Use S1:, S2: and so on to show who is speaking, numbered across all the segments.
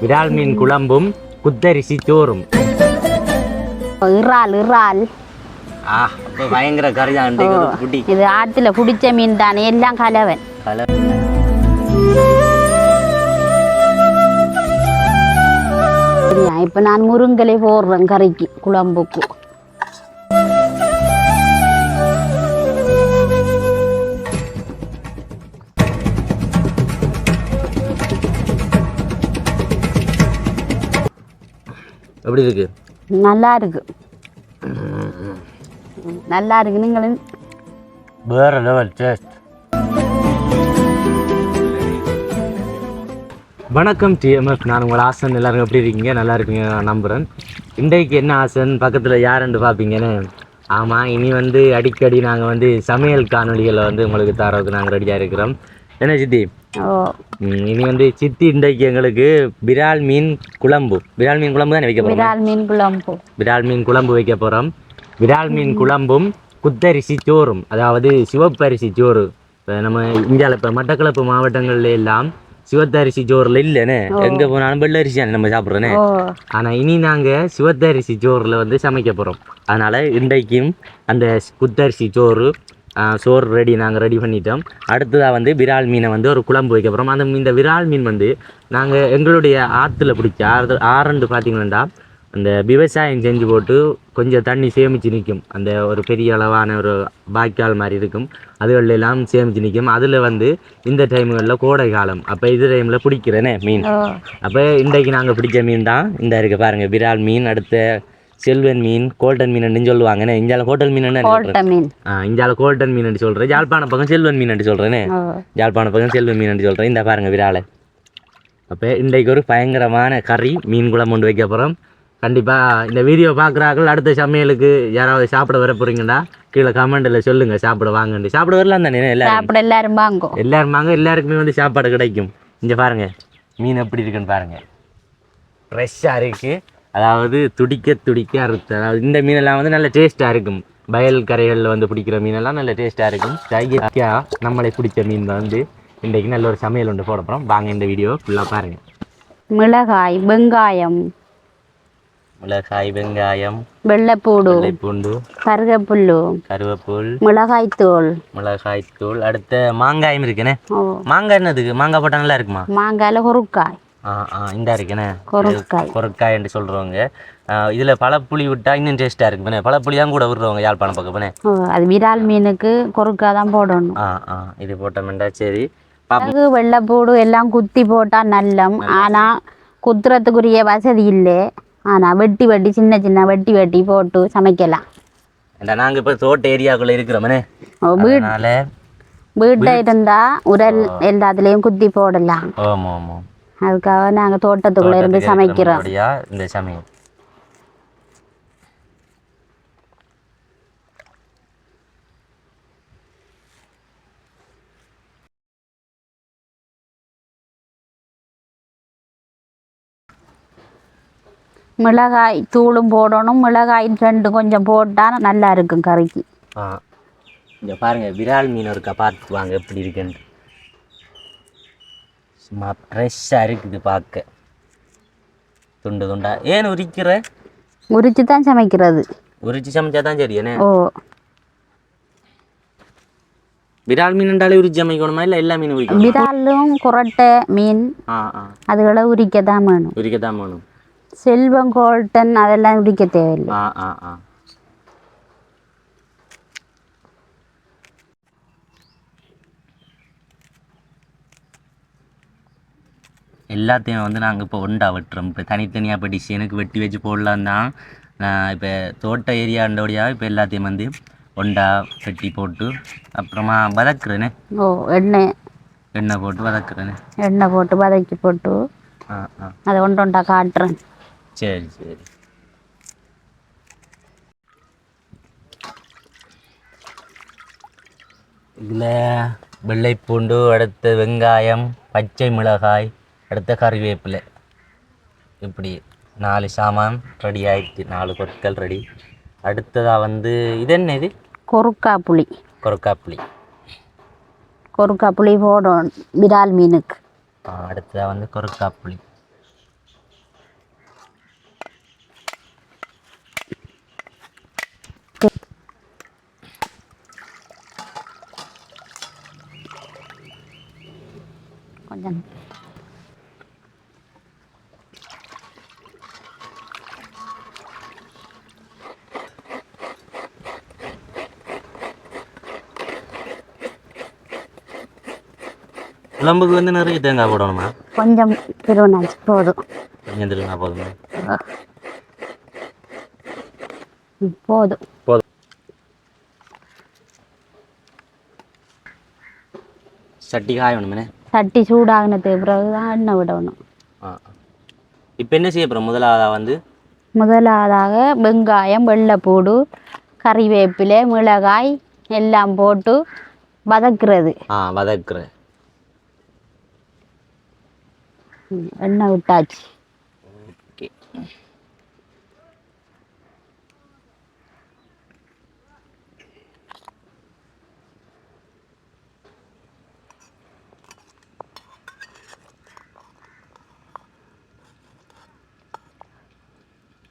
S1: விரால் மீன் குழம்பும் குத்தரிசி சோறும்.
S2: இறால் இறால்.
S1: பயங்கர கறி தான்
S2: இது ஆத்துல பிடிச்ச மீன் தானே எல்லாம் கலவன்
S1: கல
S2: சரியா இப்ப நான் முருங்கலை போடுறேன் கறிக்கு குழம்புக்கு.
S1: எப்படி இருக்கு?
S2: நல்லா இருக்கு நல்லா இருக்கு நீங்களும்
S1: வேற லெவல் டேஸ்ட் வணக்கம் டிஎம்எஃப் நான் உங்கள் ஆசன். எல்லாரும் எப்படி இருக்கீங்க? நல்லா இருக்கீங்க நான் நம்புகிறேன் இன்றைக்கு என்ன ஆசன்? பக்கத்தில் யாருன்னு பார்ப்பீங்கன்னு? ஆமாம் இனி வந்து அடிக்கடி நாங்கள் வந்து சமையல் காணொளிகளை வந்து உங்களுக்கு தரதுக்கு நாங்கள் ரெடியாக இருக்கிறோம். என்ன சித்தி? இனி வந்து சித்தி இன்றைக்கு எங்களுக்கு விரால் மீன் குழம்பு. விரால் மீன் குழம்பு தானே வைக்க போகிறோம்
S2: விரால் மீன் குழம்பு.
S1: விரால் மீன் குழம்பு வைக்க போகிறோம் விரால் மீன் குழம்பும் குத்தரிசி சோறும். அதாவது சிவப்பரிசி சோறு. இப்போ நம்ம இந்தியாவில் இப்போ மட்டக்களப்பு மாவட்டங்கள்ல எல்லாம் சிவத்தரிசி சோறுல இல்லைன்னு எங்கே போனாலும் வெள்ளரிசி நம்ம சாப்பிட்றேனே.
S2: ஓ.
S1: ஆனால் இனி நாங்கள் சிவத்தரிசி சோறில் வந்து சமைக்க போகிறோம் அதனால் இன்றைக்கும் அந்த குத்தரிசி சோறு சோறு ரெடி நாங்கள் ரெடி பண்ணிட்டோம். அடுத்ததாக வந்து விரால் மீனை வந்து ஒரு குழம்பு வைக்க போகிறோம் அந்த இந்த விரால் மீன் வந்து நாங்கள் எங்களுடைய ஆற்றுல பிடிச்ச ஆறு ஆறுண்டு பார்த்தீங்கன்னா அந்த விவசாயம் செஞ்சு போட்டு கொஞ்சம் தண்ணி சேமித்து நிற்கும் அந்த ஒரு பெரிய அளவான ஒரு வாய்க்கால் மாதிரி இருக்கும். அதுகளில் எல்லாம் சேமித்து நிற்கும் அதில் வந்து இந்த டைம்களில் கோடை காலம். அப்போ இது டைமில் பிடிக்கிறேனே மீன். அப்போ இன்றைக்கு நாங்கள் பிடிச்ச மீன் தான் இந்த இருக்கு பாருங்க விரால் மீன். அடுத்த செல்வன் மீன் கோல்டன் மீன் சொல்லுவாங்கண்ணே இந்தியாவில் ஹோட்டல் மீன்
S2: மீன்.
S1: இந்தியாவில் கோல்டன் மீன் சொல்கிறேன் யாழ்ப்பாண பக்கம் செல்வன் மீன் சொல்கிறேனே
S2: ஓ.
S1: யாழ்ப்பாண பக்கம் செல்வன் மீன் சொல்கிறேன் இந்த பாருங்க விராலை. அப்போ இன்றைக்கு ஒரு பயங்கரமான கறி மீன் குழம்பு கொண்டு வைக்க போகிறோம் கண்டிப்பாக இந்த வீடியோ பார்க்குறார்கள் அடுத்த சமையலுக்கு யாராவது சாப்பிட வர போகிறீங்கன்னா கீழே கமெண்டில் சொல்லுங்கள் சாப்பிட வாங்கன்னு சாப்பிட வரலாம் தானே எல்லாரும்?
S2: சாப்பிட எல்லாரும் வாங்கோ.
S1: எல்லாரும் வாங்க எல்லாருக்குமே வந்து சாப்பாடு கிடைக்கும். இங்கே பாருங்க. மீன் எப்படி இருக்குன்னு பாருங்க. ஃப்ரெஷ்ஷாக இருக்குது அதாவது துடிக்க துடிக்க அறுத்து அதாவது இந்த மீனெல்லாம் வந்து நல்ல டேஸ்ட்டாக இருக்கும். வயல் கரைகளில் வந்து பிடிக்கிற மீனெல்லாம் நல்ல டேஸ்ட்டாக இருக்கும். இயற்கையாக நம்மளை பிடிச்ச மீன் தான் வந்து இன்றைக்கு நல்ல ஒரு சமையல் ஒன்று போட போகிறோம் வாங்க இந்த வீடியோ ஃபுல்லாக பாருங்கள்
S2: மிளகாய் வெங்காயம்.
S1: மிளகாய் வெங்காயம்.
S2: வெள்ளைப்பூடு
S1: பூண்டு
S2: கருகப்புல்லு
S1: கருவேப்பில்.
S2: மிளகாய் தூள்
S1: மிளகாய் தூள் அடுத்த மாங்காயும் இருக்குண்ணே மாங்காய் என்னதுக்கு? மாங்காய் போட்டால் நல்லா இருக்குமா?
S2: மாங்காயில் குறுக்காய்.
S1: இந்த இருக்குண்ணே கொரக்காய். என்று சொல்கிறவங்க இதில் பழப்புளி விட்டால் இன்னும் டேஸ்ட்டாக இருக்குண்ணே பழப்புளி தான் கூட விடுறவங்க யாழ்ப்பாணம் பக்கம்ண்ணே
S2: அது விரால் மீனுக்கு குறுக்காய் தான் போடணும்.
S1: ஆ ஆ இது போட்டோம்டா சரி.
S2: மிளகு வெள்ளைப்பூடு எல்லாம் குத்தி போட்டால் நல்லம். ஆனால் குத்துறதுக்குரிய வசதி இல்லை. ஆனால் வெட்டி வெட்டி சின்ன சின்ன வெட்டி வெட்டி போட்டு சமைக்கலாம்.
S1: நாங்கள் இப்போ தோட்ட ஏரியாக்குள்ளே இருக்கிறோமண்ணே
S2: வீட்டை இருந்தால் உரல் எல்லாத்துலேயும் குத்தி போடலாம்.
S1: ஆமாம் ஆமாம்.
S2: அதுக்காக நாங்கள் தோட்டத்துக்குள்ளே இருந்து சமைக்கிறோம்.
S1: இந்த சமையல்?
S2: மிளகாய் தூளும் போடணும். மிளகாய் ரெண்டு கொஞ்சம் போட்டால் நல்லா இருக்கும் கறிக்கு.
S1: ஆ. இங்கே பாருங்க விரால் மீன் இருக்கா? பார்த்து வாங்க எப்படி இருக்குன்னு சும்மா ஃப்ரெஷ்ஷாக இருக்குது பார்க்க துண்டு துண்டா. ஏன் உரிக்கிற?
S2: உரிச்சு தான் சமைக்கிறது.
S1: உரிச்சு சமைச்சா தான் சரி என்ன?
S2: ஓ.
S1: விரால் மீன்ண்டாலே உரிச்சு சமைக்கணுமா? இல்லை எல்லா மீனும் உரிக்கணும்?
S2: விராலும் குரட்டை மீன் அதுகளை உரிக்க தான் வேணும்.
S1: உரிக்க தான் வேணும்.
S2: செல்வம் கோல்டன் அதெல்லாம் உரிக்க தேவையில்லை.
S1: ஆ ஆ ஆ. எல்லாத்தையும் வந்து நாங்கள் இப்போ ஒண்டா வெட்டுறோம். இப்போ தனித்தனியாக இப்போ டிசைனுக்கு வெட்டி வச்சு போடலாம் தான். நான் இப்போ தோட்ட ஏரியாண்டோடையாக இப்போ எல்லாத்தையும் வந்து ஒண்டா வெட்டி போட்டு அப்புறமா வதக்குறேனே.
S2: ஓ எண்ணெய்.
S1: எண்ணெய் போட்டு வதக்குறேனே.
S2: எண்ணெய் போட்டு வதக்கி போட்டு
S1: ஆ ஆ.
S2: அதை ஒன்று ஒன்றா காட்டுறேன்.
S1: சரி சரி. இதில் வெள்ளைப்பூண்டு அடுத்து வெங்காயம் பச்சை மிளகாய் அடுத்த கறிவேப்பிலை இப்படி நாலு சாமான் ரெடி ஆயிடுச்சு. நாலு பொருட்கள் ரெடி அடுத்ததாக வந்து இது என்ன இது?
S2: கொறுக்கா புளி.
S1: கொரக்காப்புளி
S2: கொறுக்கா புளி போடணும். விரால் மீனுக்கு.
S1: அடுத்ததாக வந்து கொரக்காப்புளி குழம்புக்கு வந்து நிறைய தேங்காய் போடணுமா?
S2: கொஞ்சம் திருவண்ணாச்சி போதும்.
S1: கொஞ்சம் தேங்காய் போதுமா?
S2: போதும்.
S1: போதும். சட்டி காய வேணுமே
S2: சட்டி சூடாகினதுக்கு பிறகு தான் எண்ணெய் விடணும்.
S1: இப்போ என்ன செய்ய போகிறோம் முதலாவதாக வந்து?
S2: முதலாவதாக வெங்காயம் வெள்ளைப்பூடு கறிவேப்பிலை மிளகாய் எல்லாம் போட்டு வதக்குறது.
S1: ஆ வதக்குற
S2: ம், எண்ணெய் விட்டாச்சு.
S1: ஓகே.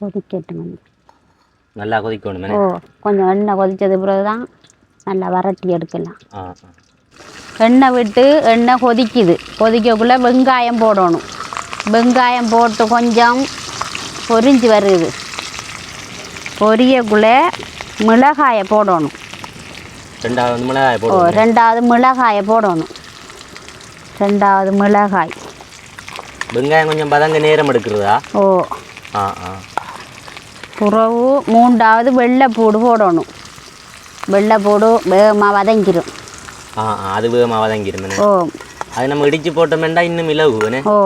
S2: கொதிக்கட்டும் வந்து.
S1: நல்லா கொதிக்க வேணுமே
S2: ஓ கொஞ்சம் எண்ணெய் கொதிச்சது பிறகு தான் நல்லா வரட்டி எடுக்கலாம்.
S1: ஆ.
S2: எண்ணெய் விட்டு எண்ணெய் கொதிக்குது. கொதிக்கக்குள்ளே வெங்காயம் போடணும். வெங்காயம் போட்டு கொஞ்சம் பொரிஞ்சு வருது. பொரியக்குள்ளே மிளகாயை போடணும்.
S1: ரெண்டாவது மிளகாய்
S2: ஓ ரெண்டாவது மிளகாயை போடணும். ரெண்டாவது மிளகாய்.
S1: வெங்காயம் கொஞ்சம் பதங்க நேரம் எடுக்கிறதா?
S2: ஓ.
S1: ஆ ஆ.
S2: புறவு மூன்றாவது வெள்ளைப்பூடு போடணும். வெள்ளைப்பூடு வேகமாக வதங்கிடும்
S1: ஆ அது வேகமாக வதங்கிடுமே
S2: ஓ
S1: அது நம்ம இடிச்சு போட்டோம்னா இன்னும் இலகுவனே
S2: ஓ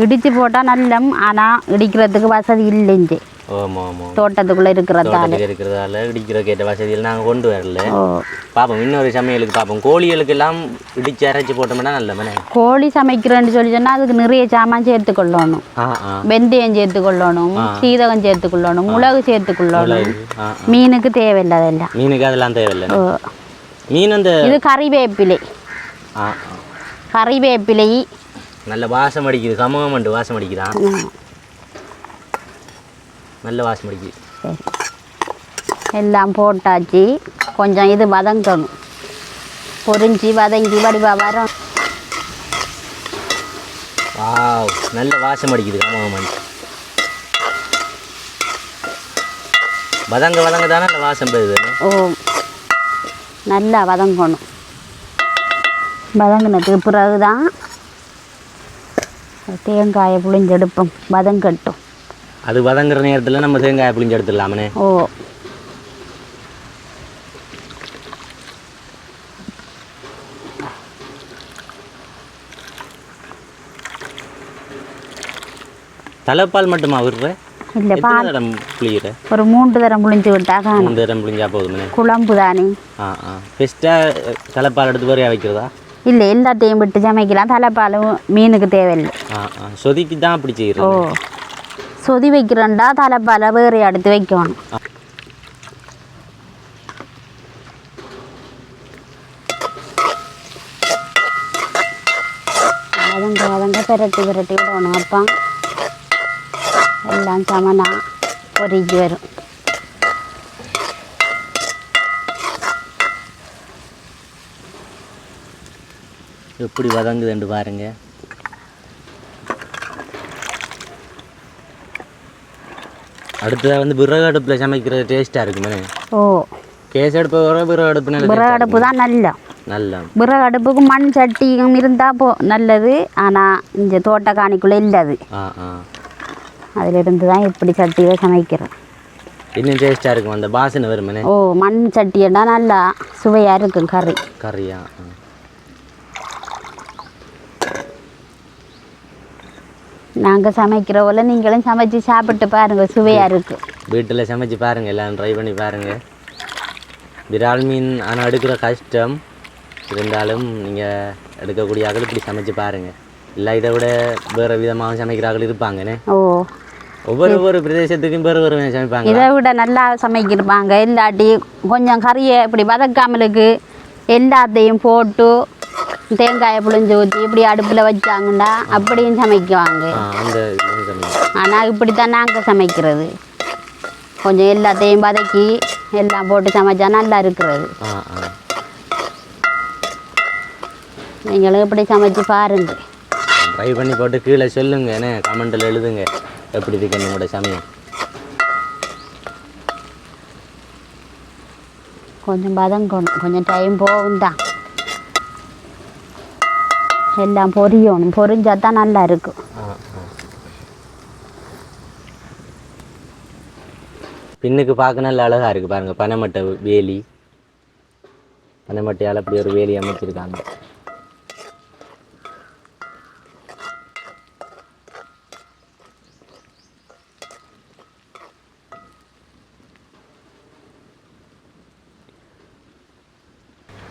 S2: இடித்து போட்டால் நல்லம் ஆனால் இடிக்கிறதுக்கு வசதி இல்லைஞ்சு
S1: ஆமாம் ஆமாம்
S2: தோட்டத்துக்குள்ளே இருக்கிறதால
S1: இருக்கிறதால இடிக்கிற கேட்ட வசதியில் நாங்கள் கொண்டு வரல பார்ப்போம் இன்னொரு சமையலுக்கு பார்ப்போம் கோழிகளுக்கு எல்லாம் இடிச்சு அரைச்சி போட்டோம்னா நல்ல மனே
S2: கோழி சமைக்கிறேன்னு சொல்லி சொன்னால் அதுக்கு நிறைய சாமான் சேர்த்துக்கொள்ளணும் வெந்தயம் சேர்த்துக்கொள்ளணும் சீரகம் சேர்த்துக்கொள்ளணும் மிளகு சேர்த்துக்கொள்ளணும் மீனுக்கு தேவையில்லை அதெல்லாம்
S1: மீனுக்கு அதெல்லாம் தேவையில்லை மீன் அந்த
S2: இது கறிவேப்பிலை.
S1: ஆ.
S2: கறிவேப்பிலை.
S1: நல்ல வாசம் அடிக்குது. கமகம் வாசம் அடிக்குதான்
S2: ம்,
S1: நல்ல வாசம் அடிக்குது.
S2: எல்லாம் போட்டாச்சு. கொஞ்சம் இது வதங்கணும். பொரிஞ்சு வதங்கி வடிவா வரும்.
S1: வாவ் நல்ல வாசம் அடிக்குது கமகம் மண்டு வதங்க வதங்க தானே நல்ல வாசம் பெறுது
S2: ஓ நல்லா வதங்கணும். வதங்கினதுக்கு பிறகு தான் தேங்காயை புளிஞ்செடுப்போம் வதங்கட்டும்.
S1: அது வதங்குற நேரத்தில் நம்ம தேங்காய் புளிஞ்சு எடுத்துடலாமனே
S2: ஓ.
S1: தலைப்பால் மட்டுமா விடுற?
S2: இல்லை பா ஒரு மூன்று தரம் புளிஞ்சு விட்டா காணும்
S1: மூணு தரம் புளிஞ்சா போதுமனே
S2: குழம்பு தானே.
S1: ஆ ஆ. பெஸ்ட்டாக தலைப்பால் எடுத்து வரையா வைக்கிறதா?
S2: இல்லை எல்லாத்தையும் விட்டு சமைக்கலாம். தலைப்பாலும் மீனுக்கு தேவையில்லை.
S1: ஆ ஆ. சொதிக்கு தான் அப்படி
S2: ஓ.
S1: செய்கிறது
S2: சொதி வைக்கிறோண்டா தலைப்பாலை வேறு எடுத்து வைக்கணும். வதங்க வதங்க பிரட்டி பிரட்டி விடணும். அப்போ. எல்லாம் சமனா. பொரிஞ்சு வரும்
S1: எப்படி வதங்குதுன்னு பாருங்க. அடுத்ததாக வந்து விறகு அடுப்பில் சமைக்கிறது டேஸ்ட்டாக இருக்குமே.
S2: ஓ.
S1: கேஸ் அடுப்பை வர விறகு அடுப்பு
S2: விறகு அடுப்பு தான் நல்ல.
S1: நல்ல.
S2: விறகு அடுப்புக்கு மண் சட்டியும் இருந்தால் போ நல்லது. ஆனால் இந்த தோட்டக்காணிக்குள்ளே இல்லை அது
S1: ஆ ஆ.
S2: அதிலிருந்து தான் இப்படி சட்டியில் சமைக்கிறோம்.
S1: இன்னும் டேஸ்ட்டாக இருக்கும். அந்த பாசனை வருமே
S2: ஓ மண் சட்டியடா நல்லா சுவையாக இருக்கும் கறி.
S1: கறியா.
S2: நாங்கள் சமைக்கிற போல நீங்களும் சமைச்சு சாப்பிட்டு பாருங்க சுவையாக இருக்கும்.
S1: வீட்டில் சமைச்சு பாருங்கள் எல்லாம் ட்ரை பண்ணி பாருங்கள் விரால் மீன் ஆனால் எடுக்கிற கஷ்டம். இருந்தாலும் நீங்கள் எடுக்கக்கூடிய ஆக்கள் இப்படி சமைச்சு பாருங்கள் இல்லை இதை விட வேறு விதமாக சமைக்கிற ஆக்கள் இருப்பாங்கண்ணே
S2: ஓ
S1: ஒவ்வொரு ஒவ்வொரு பிரதேசத்துக்கும் வேறு வேறு சமைப்பாங்க
S2: இதை விட நல்லா சமைக்கிருப்பாங்க. இல்லாட்டி கொஞ்சம் கறியை இப்படி வதக்காமலுக்கு எல்லாத்தையும் போட்டு தேங்காயை புளிஞ்சு ஊற்றி இப்படி அடுப்பில் வச்சாங்கன்னா அப்படியும் சமைக்குவாங்க. ஆனால் இப்படி தான் நாங்கள் சமைக்கிறது. கொஞ்சம் எல்லாத்தையும் வதக்கி எல்லாம் போட்டு சமைச்சா நல்லா இருக்கிறது. நீங்களும் இப்படி சமைச்சு பாருங்க.
S1: ட்ரை பண்ணி போட்டு கீழே சொல்லுங்க என்ன கமெண்டில் எழுதுங்க. எப்படி இருக்கு உங்களோட சமையல்
S2: கொஞ்சம் வதங்கணும் கொஞ்சம் டைம் போகும் தான் எல்லாம் பொரியணும் பொரிஞ்சா தான் நல்லா இருக்கும்.
S1: பின்னுக்கு பார்க்க நல்ல அழகா இருக்கு பாருங்க பனைமட்டை வேலி. பனைமட்டையால் அப்படி ஒரு வேலி அமைச்சிருக்காங்க.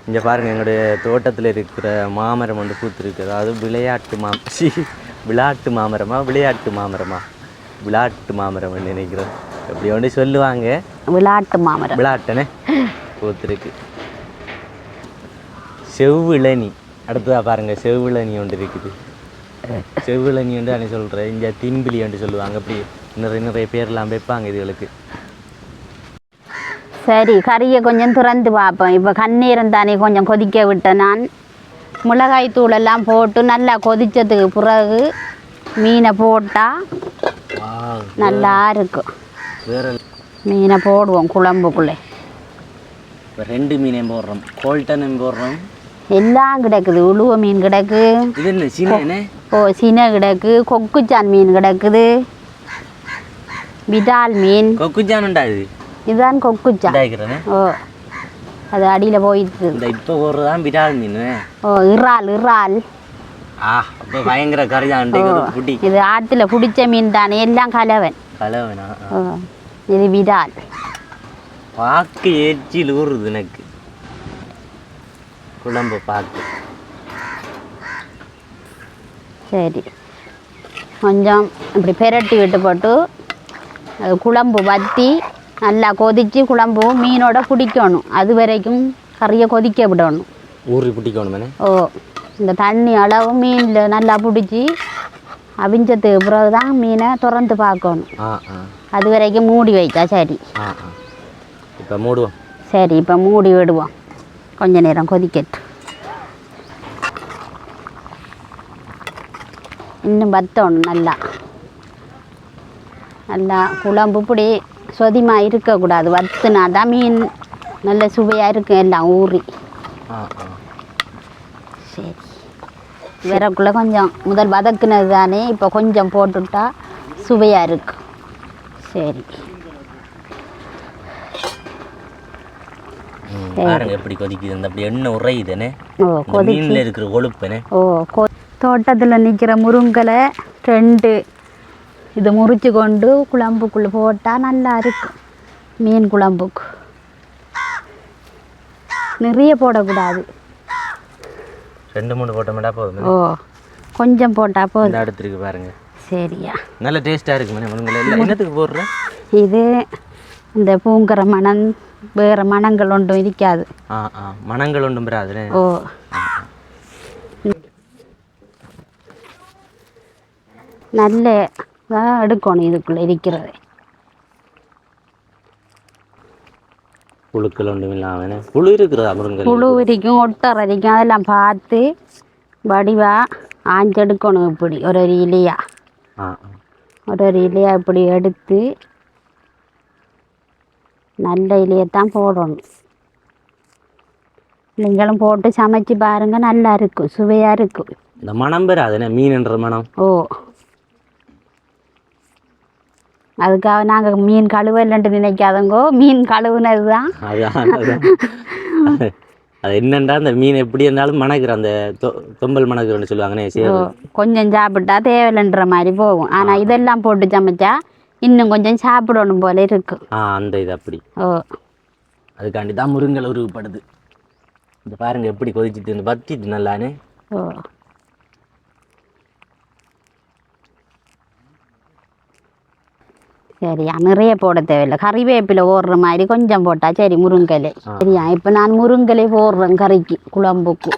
S1: இங்கே பாருங்க எங்களுடைய தோட்டத்தில் இருக்கிற மாமரம் வந்து பூத்திருக்கு அதாவது விளையாட்டு மா சி விளையாட்டு மாமரமா விளையாட்டு மாமரமா? விளையாட்டு மாமரம் நினைக்கிறேன். அப்படி ஒன்று சொல்லுவாங்க.
S2: விளையாட்டு மாமரம்.
S1: விளையாட்டனே பூத்திருக்கு. செவ்விளனி. அடுத்ததா பாருங்க செவ்விளனி ஒன்று இருக்குது. செவ்விளனி ஒன்று அன்னைக்கு சொல்கிறேன் இங்கே திம்பிலி ஒன்று சொல்லுவாங்க. அப்படி நிறைய நிறைய பேர்லாம் வைப்பாங்க இதுகளுக்கு.
S2: சரி கறியை கொஞ்சம் திறந்து பார்ப்போம். இப்போ கண்ணீரம் தானே கொஞ்சம் கொதிக்க விட்டேன் நான் மிளகாய் தூளெல்லாம் போட்டு நல்லா கொதிச்சதுக்கு பிறகு மீனை போட்டால் நல்லா இருக்கும். மீனை போடுவோம் குழம்புக்குள்ளே.
S1: ரெண்டு மீனையும் போடுறோம். கோல்டனும் போடுறோம்.
S2: எல்லாம் கிடக்குது. உழுவ மீன் கிடக்கு. ஓ சின கிடக்கு. கொக்குச்சான் மீன் கிடக்குது. விடால் மீன்.
S1: கொக்குஜானுண்டா இது?
S2: இதுதான்
S1: இதாகிறேனே
S2: ஓ அது அடியில் போயிட்டு
S1: இந்த இப்போ போடுறதான் விடால் மீன்.
S2: ஓ இறால் இறால்.
S1: ஆ அப்போ பயங்கர கரையாண்டு புடி.
S2: இது ஆற்றுல பிடிச்ச மீன் தானே எல்லாம் கலவன்.
S1: கலவனா?
S2: ஓ இது விடால்
S1: பார்க்க எச்சில் ஊறுது எனக்கு. குழம்பு பார்க்க
S2: சரி. கொஞ்சம் இப்படி பெரட்டி விட்டு போட்டு குழம்பு வற்றி நல்லா கொதித்து குழம்பு மீனோட பிடிக்கணும். அது வரைக்கும் கறியை கொதிக்க விடணும்.
S1: ஊறி பிடிக்கணுமே
S2: ஓ இந்த தண்ணி அளவு மீனில் நல்லா பிடிச்சி அவிஞ்சதுக்கு பிறகு தான் மீனை திறந்து பார்க்கணும். அது வரைக்கும் மூடி வைத்தா சரி.
S1: இப்போ மூடுவோம்.
S2: சரி இப்போ மூடி விடுவோம். கொஞ்ச நேரம் கொதிக்கட்டும். இன்னும் வத்தணும் நல்லா. நல்லா குழம்பு இப்படி சொதிமாக இருக்கக்கூடாது. வத்துனா தான் மீன் நல்ல சுவையாக இருக்கும் எல்லாம் ஊறி. சரி. விறகுள்ள கொஞ்சம் முதல் வதக்குனது தானே இப்போ கொஞ்சம் போட்டுட்டா சுவையாக இருக்கும் சரி.
S1: பாருங்க எப்படி கொதிக்குது. இந்த அப்படி எண்ணெய் உறையுதுனே.
S2: ஓ
S1: இந்த மீனில் இருக்கிற கொழுப்புனே.
S2: ஓ தோட்டத்தில் நிற்கிற முருங்கலை ரெண்டு இது முறிச்சு கொண்டு குழம்புக்குள்ளே போட்டால் நல்லா இருக்கும். மீன் குழம்புக்கு. நிறைய போடக்கூடாது.
S1: ரெண்டு மூணு போட்டோம்டா போதும்
S2: ஓ கொஞ்சம் போட்டால் போதும்.
S1: இந்த அடுத்து இருக்கு பாருங்க.
S2: சரியா.
S1: நல்ல டேஸ்ட்டாக இருக்கு மேடம். என்னத்துக்கு போடுறேன்
S2: இது இந்த பூங்கிற மணம் வேறு மணங்கள் ஒன்றும் இருக்காது.
S1: ஆ ஆ. மணங்கள் ஒன்றும் பெறாதுனே
S2: ஓ. நல்ல தான் எடுக்கணும் இதுக்குள்ளே இருக்கிறது.
S1: புழுக்கள் ஒன்றும் இல்லாமனே புழு இருக்கிறதா முருங்கல்
S2: புழு வரைக்கும் ஒட்டர் வரைக்கும் அதெல்லாம் பார்த்து வடிவாக ஆஞ்செடுக்கணும் இப்படி ஒரு ஒரு இலையா. ஒரு ஒரு இலையா இப்படி எடுத்து நல்ல இலையத்தான் போடணும். நீங்களும் போட்டு சமைச்சு பாருங்க நல்லா இருக்கும் சுவையாக இருக்கும்.
S1: இந்த மனம் பெறாதுனே மீன்ன்ற மனம்
S2: ஓ. அதுக்காக நாங்கள் மீன் கழுவலன்ட்டு நினைக்காதங்கோ மீன் கழுவுனது தான்.
S1: அது- என்னண்டா அந்த மீன் எப்படி இருந்தாலும் மணக்குற அந்த தொம்பல் மணக்குறன்னு சொல்லுவாங்கன்னே
S2: கொஞ்சம் சாப்பிட்டா தேவையில்லைன்ற மாதிரி போகும். ஆனால் இதெல்லாம் போட்டு சமைச்சா இன்னும் கொஞ்சம் சாப்பிடணும் போல இருக்கும்
S1: ஆ அந்த இது அப்படி.
S2: ஓ.
S1: அதுக்காண்டி தான் முருங்கல் உருவப்படுது. இந்த பாருங்க எப்படி கொதிச்சிட்டு இந்த வத்திட்டு நல்லானே
S2: ஓ. சரியா நிறைய போட தேவையில்லை கறிவேப்பிலை ஓடுற மாதிரி கொஞ்சம் போட்டா சரி முருங்கலை. சரியா இப்போ நான் முருங்கலை போடுறேன் கறிக்கு குழம்புக்கு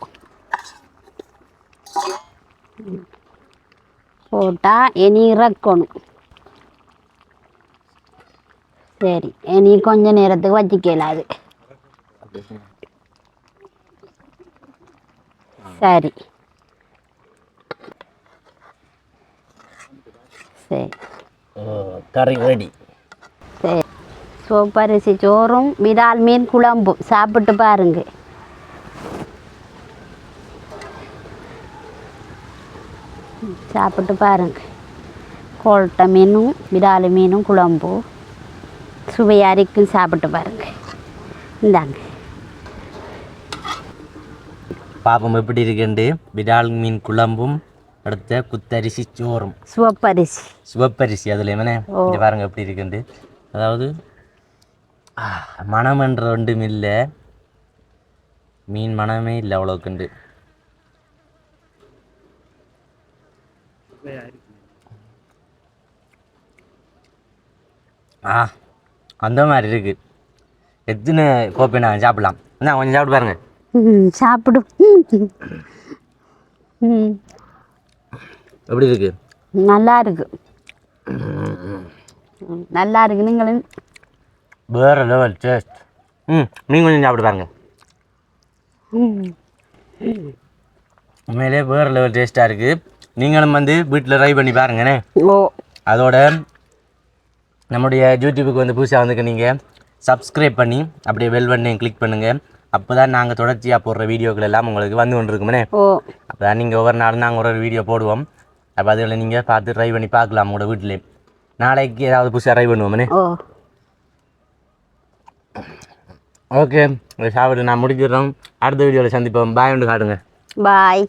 S2: போட்டா இனி இறக்கணும் சரி இனி கொஞ்ச நேரத்துக்கு வச்சிக்கலாம் அது சரி சரி
S1: கறி ரெடி
S2: சோப்பரிசி சோறும் விரால் மீன் குழம்பும் சாப்பிட்டு பாருங்க. சாப்பிட்டு பாருங்க. கோல்ட்ட மீனும் விடாலு மீனும் குழம்பு. சுவையாக இருக்கும் சாப்பிட்டு பாருங்க. இந்தாங்க.
S1: பாப்பம் எப்படி இருக்குண்டு? விடால் மீன் குழம்பும் அடுத்த குத்தரிசி சோறும்.
S2: சிவப்பரிசி.
S1: சிவப்பரிசி அதில் என்ன இங்கே பாருங்க எப்படி இருக்குண்டு அதாவது ஆ, மணம்ன்ற ஒன்றும் இல்லை. மீன் மனமே இல்லை அவ்வளோக்குண்டு ஆ அந்த மாதிரி இருக்கு. எத்தனை கோப்பை நான் சாப்பிடலாம். என்ன கொஞ்சம் சாப்பிட்டு பாருங்க.
S2: சாப்பிடும்.
S1: எப்படி இருக்கு?
S2: நல்லா இருக்கு. நல்லா இருக்கு. நீங்களும்
S1: வேற லெவல் டேஸ்ட் ம் நீங்கள் கொஞ்சம் சாப்பிட்டு பாருங்க.
S2: ம்,
S1: உண்மையிலே வேறு லெவல் டேஸ்ட்டாக இருக்குது நீங்களும் வந்து வீட்டில் ட்ரை பண்ணி பாருங்கண்ணே.
S2: ஓ.
S1: அதோட நம்முடைய யூடியூபுக்கு வந்து புதுசாக வந்துக்க நீங்கள் சப்ஸ்கிரைப் பண்ணி அப்படியே பெல் பட்டனையும் கிளிக் பண்ணுங்கள் அப்போ தான் நாங்கள் தொடர்ச்சியாக போடுற வீடியோக்கள் எல்லாம் உங்களுக்கு வந்து கொண்டிருக்குமே
S2: ஓ.
S1: அப்போ தான் நீங்கள் ஒவ்வொரு நாளும் நாங்கள் ஒரு வீடியோ போடுவோம். அப்போ அதில் நீங்கள் பார்த்து ட்ரை பண்ணி பார்க்கலாம் உங்களோட வீட்டிலே நாளைக்கு ஏதாவது புதுசாக ட்ரை பண்ணுவோம்னே ஓகே சாப்பிட்டு நான் முடிச்சிடுறோம் அடுத்த வீடியோவில் சந்திப்போம் பாய் ஒன்று காட்டுங்க
S2: பாய்